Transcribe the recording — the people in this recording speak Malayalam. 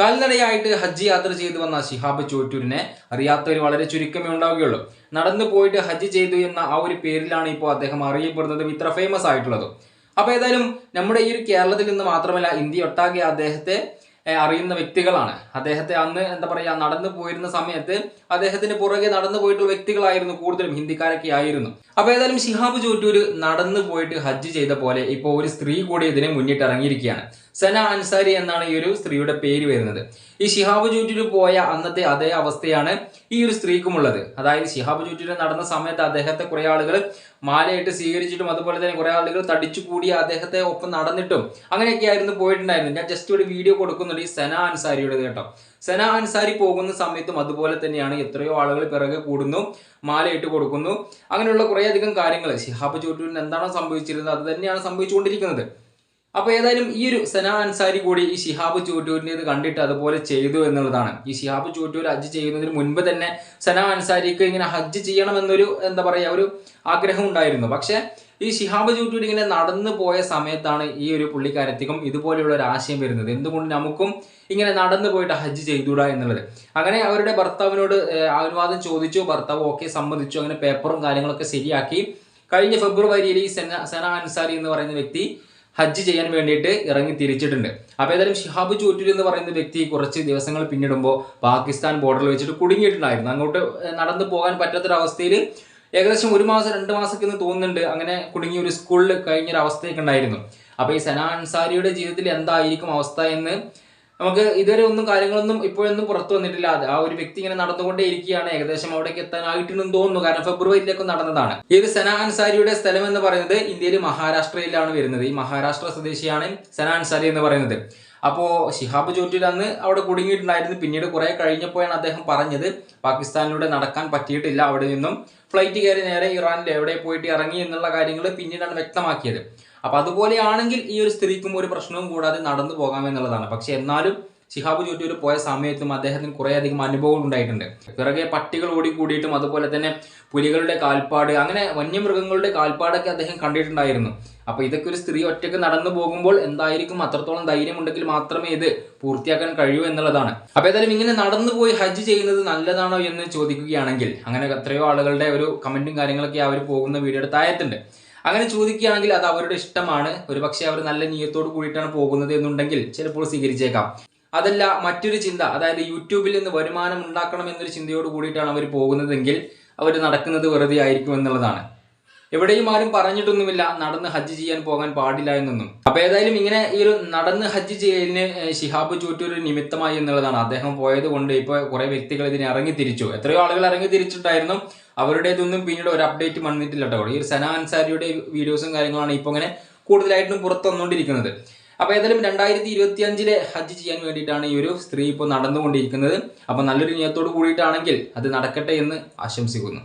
കാൽനടയായിട്ട് ഹജ്ജ് യാത്ര ചെയ്തു വന്ന ശിഹാബ് ചോറ്റൂരിനെ അറിയാത്തവർ വളരെ ചുരുക്കമേ ഉണ്ടാവുകയുള്ളൂ. നടന്നു പോയിട്ട് ഹജ്ജ് ചെയ്തു എന്ന ആ ഒരു പേരിലാണ് ഇപ്പോൾ അദ്ദേഹം അറിയപ്പെടുന്നതും ഇത്ര ഫേമസ് ആയിട്ടുള്ളത്. അപ്പോൾ ഏതായാലും നമ്മുടെ ഈ ഒരു കേരളത്തിൽ നിന്ന് മാത്രമല്ല ഇന്ത്യ ഒട്ടാകെ അദ്ദേഹത്തെ അറിയുന്ന വ്യക്തികളാണ്. അദ്ദേഹത്തെ അന്ന് എന്താ പറയുക നടന്നു പോയിരുന്ന സമയത്ത് അദ്ദേഹത്തിന് പുറകെ നടന്നു പോയിട്ടുള്ള വ്യക്തികളായിരുന്നു കൂടുതലും ഹിന്ദിക്കാരൊക്കെ ആയിരുന്നു. അപ്പോൾ ഏതായാലും ശിഹാബ് ചോറ്റൂര് നടന്നു പോയിട്ട് ഹജ്ജ് ചെയ്ത പോലെ ഇപ്പോൾ ഒരു സ്ത്രീ കൂടി ഇതിനെ മുന്നിട്ട് ഇറങ്ങിയിരിക്കുകയാണ് സന അൻസാരി എന്നാണ് ഈ ഒരു സ്ത്രീയുടെ പേര് വരുന്നത്. ഈ ഷിഹാബ് ജൂറ്റിൽ പോയ അന്നത്തെ അതേ അവസ്ഥയാണ് ഈ ഒരു സ്ത്രീക്കുമുള്ളത്. അതായത് ഷിഹാബ് ജൂറ്റിൽ നടന്ന സമയത്ത് അദ്ദേഹത്തെ കുറെ ആളുകൾ മാലയിട്ട് സ്വീകരിച്ചിട്ടും അതുപോലെ തന്നെ കുറെ ആളുകൾ തടിച്ചു കൂടി അദ്ദേഹത്തെ ഒപ്പം നടന്നിട്ടും അങ്ങനെയൊക്കെ ആയിരുന്നു പോയിട്ടുണ്ടായിരുന്നു ഞാൻ ജസ്റ്റ് ഒരു വീഡിയോ കൊടുക്കുന്നുണ്ട് ഈ സന അൻസാരിയുടെ കേട്ടോ. സന അൻസാരി പോകുന്ന സമയത്തും അതുപോലെ തന്നെയാണ് എത്രയോ ആളുകൾ പിറകെ കൂടുന്നു മാലയിട്ട് കൊടുക്കുന്നു. അങ്ങനെയുള്ള കുറേയധികം കാര്യങ്ങൾ ഷിഹാബ് ചൂറ്റൂരിന് എന്താണോ സംഭവിച്ചിരുന്നത് അത് തന്നെയാണ് സംഭവിച്ചുകൊണ്ടിരിക്കുന്നത്. അപ്പൊ ഏതായാലും ഈ ഒരു സന അൻസാരി കൂടി ഈ ഷിഹാബ് ചൂറ്റൂരിന്റെത് കണ്ടിട്ട് അതുപോലെ ചെയ്തു എന്നുള്ളതാണ്. ഈ ഷിഹാബ് ചൂറ്റൂർ ഹജ്ജ് ചെയ്യുന്നതിന് മുൻപ് തന്നെ സന അൻസാരിക്ക് ഇങ്ങനെ ഹജ്ജ് ചെയ്യണമെന്നൊരു എന്താ പറയാ ഒരു ആഗ്രഹം ഉണ്ടായിരുന്നു. പക്ഷെ ഈ ഷിഹാബ് ചൂറ്റൂർ ഇങ്ങനെ നടന്നു പോയ സമയത്താണ് ഈ ഒരു പുള്ളിക്കാരത്തിക്കും ഇതുപോലെയുള്ള ഒരു ആശയം വരുന്നത്. എന്തുകൊണ്ട് നമുക്കും ഇങ്ങനെ നടന്നു പോയിട്ട് ഹജ്ജ് ചെയ്തുകൂടാ എന്നുള്ളത്? അങ്ങനെ അവരുടെ ഭർത്താവിനോട് അനുവാദം ചോദിച്ചു ഭർത്താവ് ഓക്കെ സമ്മതിച്ചു അങ്ങനെ പേപ്പറും കാര്യങ്ങളൊക്കെ ശരിയാക്കി. കഴിഞ്ഞ ഫെബ്രുവരിയിൽ ഈ സെന സന അൻസാരി എന്ന് പറയുന്ന വ്യക്തി ഹജ്ജ് ചെയ്യാൻ വേണ്ടിയിട്ട് ഇറങ്ങി തിരിച്ചിട്ടുണ്ട്. അപ്പോൾ ഏതായാലും ഷിഹാബ് ചൂറ്റൂർ എന്ന് പറയുന്ന വ്യക്തി കുറച്ച് ദിവസങ്ങൾ പിന്നിടുമ്പോൾ പാകിസ്ഥാൻ ബോർഡറിൽ വെച്ചിട്ട് കുടുങ്ങിയിട്ടുണ്ടായിരുന്നു. അങ്ങോട്ട് നടന്നു പോകാൻ പറ്റാത്തൊരവസ്ഥയിൽ ഏകദേശം ഒരു മാസം രണ്ട് മാസമൊക്കെ എന്ന് തോന്നുന്നുണ്ട്. അങ്ങനെ കുടുങ്ങിയ ഒരു സ്കൂളിൽ കഴിഞ്ഞൊരു അവസ്ഥയൊക്കെ ഉണ്ടായിരുന്നു. അപ്പോൾ ഈ സന അൻസാരിയുടെ ജീവിതത്തിൽ എന്തായിരിക്കും അവസ്ഥ എന്ന് നമുക്ക് ഇതുവരെ ഒന്നും കാര്യങ്ങളൊന്നും ഇപ്പോഴൊന്നും പുറത്തു വന്നിട്ടില്ല. ആ ഒരു വ്യക്തി ഇങ്ങനെ നടന്നുകൊണ്ടേ ഇരിക്കുകയാണ്. ഏകദേശം അവിടേക്ക് എത്താനായിട്ടുണ്ടെന്ന് തോന്നുന്നു. കാരണം ഫെബ്രുവരിയിലേക്ക് നടന്നതാണ്. ഈ ഒരു സന അൻസാരിയുടെ സ്ഥലം എന്ന് പറയുന്നത് ഇന്ത്യയിൽ മഹാരാഷ്ട്രയിലാണ് വരുന്നത്. ഈ മഹാരാഷ്ട്ര സ്വദേശിയാണ് സന അൻസാരി എന്ന് പറയുന്നത്. അപ്പോ ഷിഹാബ് ചോറ്റൂർ അന്ന് അവിടെ കുടുങ്ങിയിട്ടുണ്ടായിരുന്നു. പിന്നീട് കുറേ കഴിഞ്ഞപ്പോഴാണ് അദ്ദേഹം പറഞ്ഞത് പാകിസ്ഥാനിലൂടെ നടക്കാൻ പറ്റിയിട്ടില്ല അവിടെ നിന്നും ഫ്ലൈറ്റ് കയറി നേരെ ഇറാനിൽ എവിടെ പോയിട്ട് ഇറങ്ങി എന്നുള്ള കാര്യങ്ങൾ പിന്നീടാണ് വ്യക്തമാക്കിയത്. അപ്പൊ അതുപോലെയാണെങ്കിൽ ഈ ഒരു സ്ത്രീക്കും ഒരു പ്രശ്നവും കൂടാതെ നടന്നു പോകാമെന്നുള്ളതാണ്. പക്ഷേ എന്നാലും ശിഹാബ് ചുറ്റൂർ പോയ സമയത്തും അദ്ദേഹത്തിന് കുറേയധികം അനുഭവങ്ങൾ ഉണ്ടായിട്ടുണ്ട്. പിറകെ പട്ടികൾ ഓടിക്കൂടിയിട്ടും അതുപോലെ തന്നെ പുലികളുടെ കാൽപ്പാട് അങ്ങനെ വന്യമൃഗങ്ങളുടെ കാൽപ്പാടൊക്കെ അദ്ദേഹം കണ്ടിട്ടുണ്ടായിരുന്നു. അപ്പോൾ ഇതൊക്കെ ഒരു സ്ത്രീ ഒറ്റയ്ക്ക് നടന്നു പോകുമ്പോൾ എന്തായിരിക്കും? അത്രത്തോളം ധൈര്യമുണ്ടെങ്കിൽ മാത്രമേ ഇത് പൂർത്തിയാക്കാൻ കഴിയൂ എന്നുള്ളതാണ്. അപ്പോൾ ഏതായാലും ഇങ്ങനെ നടന്നു പോയി ഹജ്ജ് ചെയ്യുന്നത് നല്ലതാണോ എന്ന് ചോദിക്കുകയാണെങ്കിൽ അങ്ങനെ എത്രയോ ആളുകളുടെ ഒരു കമന്റും കാര്യങ്ങളൊക്കെ അവർ പോകുന്ന വീഡിയോയുടെ താഴത്തുണ്ട് അങ്ങനെ ചോദിക്കുകയാണെങ്കിൽ അത് അവരുടെ ഇഷ്ടമാണ്. ഒരുപക്ഷെ അവർ നല്ല നീയത്തോട് കൂടിയിട്ടാണ് പോകുന്നത് എന്നുണ്ടെങ്കിൽ ചിലപ്പോൾ സ്വീകരിച്ചേക്കാം. അതല്ല മറ്റൊരു ചിന്ത അതായത് യൂട്യൂബിൽ നിന്ന് വരുമാനം ഉണ്ടാക്കണം എന്നൊരു ചിന്തയോട് കൂടിയിട്ടാണ് അവർ പോകുന്നതെങ്കിൽ അവർ നടക്കുന്നത് വെറുതെ ആയിരിക്കും എന്നുള്ളതാണ്. എവിടെയും ആരും പറഞ്ഞിട്ടൊന്നുമില്ല നടന്ന് ഹജ്ജ് ചെയ്യാൻ പോകാൻ പാടില്ല എന്നൊന്നും. അപ്പൊ ഏതായാലും ഇങ്ങനെ ഈ ഒരു നടന്ന് ഹജ്ജ് ചെയ്യലിന് ഷിഹാബ് ചൂറ്റൂർ നിമിത്തമായി എന്നുള്ളതാണ്. അദ്ദേഹം പോയത് കൊണ്ട് ഇപ്പൊ കുറെ വ്യക്തികൾ ഇതിനെ ഇറങ്ങി തിരിച്ചു എത്രയോ ആളുകൾ ഇറങ്ങി തിരിച്ചിട്ടായിരുന്നു അവരുടേതൊന്നും പിന്നീട് ഒരു അപ്ഡേറ്റ് വന്നിട്ടില്ല കേട്ടോ. ഈ സന അൻസാരിയുടെ വീഡിയോസും കാര്യങ്ങളാണ് ഇപ്പൊ ഇങ്ങനെ കൂടുതലായിട്ടും പുറത്തു വന്നുകൊണ്ടിരിക്കുന്നത് അപ്പൊ ഏതായാലും രണ്ടായിരത്തി ഇരുപത്തി അഞ്ചിലെ ഹജ്ജ് ചെയ്യാൻ വേണ്ടിയിട്ടാണ് ഈ ഒരു സ്ത്രീ ഇപ്പോൾ നടന്നുകൊണ്ടിരിക്കുന്നത്. അപ്പോൾ നല്ലൊരു നിയത്തോട് കൂടിയിട്ടാണെങ്കിൽ അത് നടക്കട്ടെ എന്ന് ആശംസിക്കുന്നു.